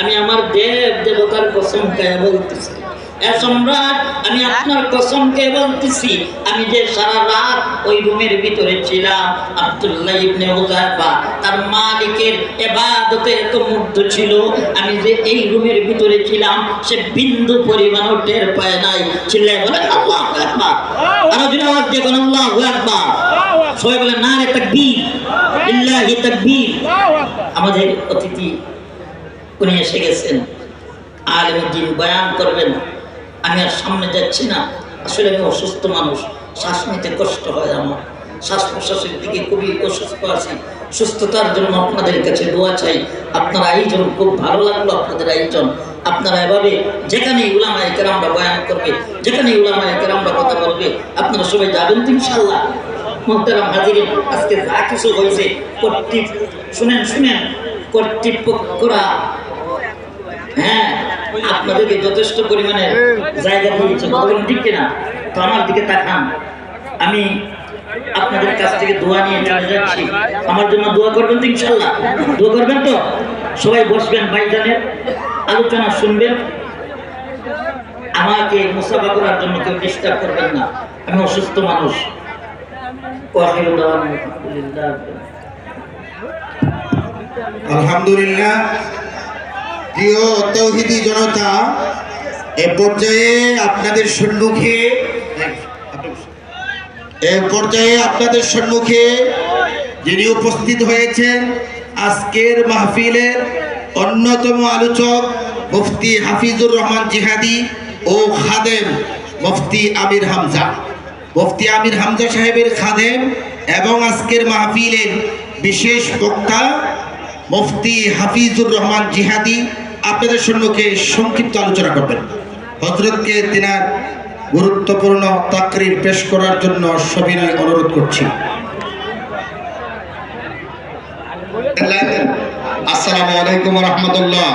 আমি আমার দেব দেবতার কসম খেয়ে বলতেছি। সম্রাট আমি আপনার কসম খেয়ে বলতেছি আমি যে সারা রাত ওই রুমের ভিতরে ছিলাম আব্দুল্লাহ ইবনে হুযায়ফা তার মালিকের ইবাদতে এত মুগ্ধ ছিল আমি যে এই রুমের ভিতরে ছিলাম সে বিন্দু পরিমাণও টের পায় নাই। চিল্লায় বলেন আল্লাহু আকবার। আরও জোরে আওয়াজ দিয়ে বলেন আল্লাহু আকবার। সবাই বলেন না রে তাকবীর। ইল্লাহি তাকবীর। আমাদের অতিথি উনি এসে গেছেন। আলমুদ্দিন বয়ান করবেন। আমি আর সামনে যাচ্ছি না। আসলে আমি অসুস্থ মানুষ। শ্বাস নিতে কষ্ট হয় আমার। শ্বাস প্রশ্বাসের দিকে খুবই অসুস্থ আছি। সুস্থতার জন্য আপনাদের কাছে দোয়া চাই। আপনার আয়োজন খুব ভালো লাগল আপনাদের আয়োজন আপনারা এভাবে যেখানে উলামায় কেরামরা বয়ান করবে, যেখানে উলামায় কেরামরা কথা বলবে, আপনারা সবাই যাবেন তো ইনশাল্লাহ মোহতারাম হাজিরিন, আজকে যা কিছু হয়েছে, কর্তৃপ শুনেন শুনেন। কর্তৃপক্ষরা হ্যাঁ আপনাদেরকে যথেষ্ট পরিমাণে জায়গা দিয়েছে বলেন ঠিক কিনা? তো আমার দিকে তাকান। আমি আপনাদের কাছ থেকে দোয়া নিয়ে চলে যাচ্ছি। আমার জন্য দোয়া করবেন তো ইনশাল্লাহ দোয়া করবেন তো? সবাই বসবেন ভাইজানের আলোচনা শুনবেন। আমাকে মুসাফা করার জন্য কেউ ডিস্টার্ব করবেন না। আমি অসুস্থ মানুষ। আলহামদুলিল্লাহ। প্রিয় তৌহিদি জনতা, এ পর্যায়ে আপনাদের সম্মুখে, এ পর্যায়ে আপনাদের সম্মুখে যিনি উপস্থিত হয়েছেন, আজকের মাহফিলের অন্যতম আলোচক মুফতি হাফিজুর রহমান জিহাদি ও খাদেম মুফতি আমির হামজা। মুফতি আমির হামজা সাহেবের খাদেম এবং আজকের মাহফিলের বিশেষ বক্তা মুফতি হাফিজুর রহমান জিহাদি আপনাদের সম্মুখে সংক্ষিপ্ত আলোচনা করবেন। হজরতকে তিনার গুরুত্বপূর্ণ তাকরির পেশ করার জন্য সবিনয় অনুরোধ করছি। আসসালামু আলাইকুম রহমতুল্লাহ।